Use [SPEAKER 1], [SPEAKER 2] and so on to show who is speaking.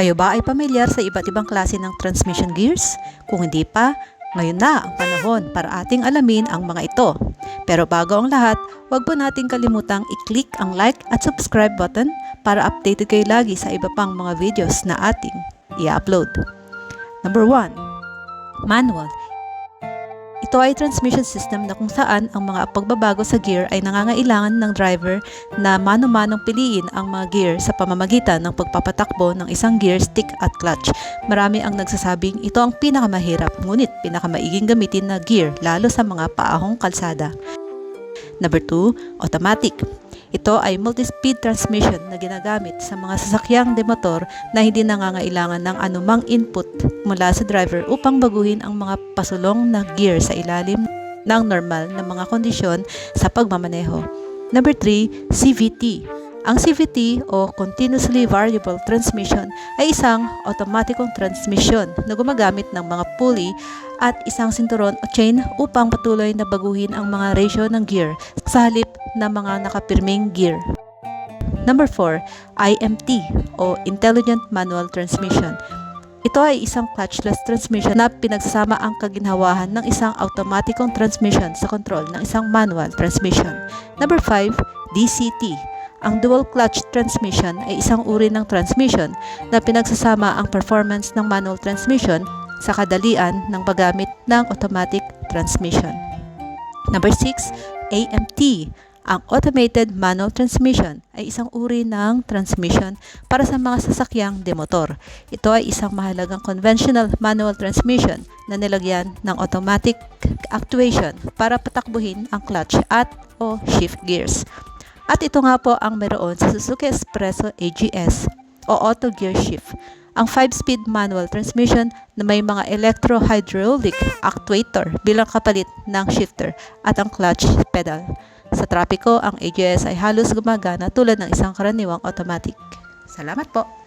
[SPEAKER 1] Kayo ba ay pamilyar sa iba't ibang klase ng transmission gears? Kung hindi pa, ngayon na ang panahon para ating alamin ang mga ito. Pero bago ang lahat, huwag po nating kalimutang i-click ang like at subscribe button para updated kayo lagi sa iba pang mga videos na ating i-upload. Number 1. Manual. Ito ay transmission system na kung saan ang mga pagbabago sa gear ay nangangailangan ng driver na mano-manong piliin ang mga gear sa pamamagitan ng pagpapatakbo ng isang gear stick at clutch. Marami ang nagsasabing ito ang pinakamahirap ngunit pinakamaiging gamitin na gear lalo sa mga paahong kalsada. Number 2, automatic. Ito ay multi-speed transmission na ginagamit sa mga sasakyang demotor na hindi nangangailangan ng anumang input mula sa driver upang baguhin ang mga pasulong na gear sa ilalim ng normal na mga kondisyon sa pagmamaneho. Number 3, CVT. Ang CVT o Continuously Variable Transmission ay isang automatikong transmission na gumagamit ng mga pulley at isang sinturon o chain upang patuloy na baguhin ang mga ratio ng gear sa halip na mga nakapirming gear. Number 4, IMT o Intelligent Manual Transmission. Ito ay isang clutchless transmission na pinagsasama ang kaginhawahan ng isang automatikong transmission sa control ng isang manual transmission. Number 5, DCT. Ang dual clutch transmission ay isang uri ng transmission na pinagsasama ang performance ng manual transmission sa kadalian ng paggamit ng automatic transmission. Number 6, AMT. Ang automated manual transmission ay isang uri ng transmission para sa mga sasakyang demotor. Ito ay isang mahalagang conventional manual transmission na nilagyan ng automatic actuation para patakbuhin ang clutch at o shift gears. At ito nga po ang meron sa Suzuki Espresso AGS o Auto Gear Shift. Ang 5-speed manual transmission na may mga electro-hydraulic actuator bilang kapalit ng shifter at ang clutch pedal. Sa trapiko, ang AGS ay halos gumagana tulad ng isang karaniwang automatic. Salamat po!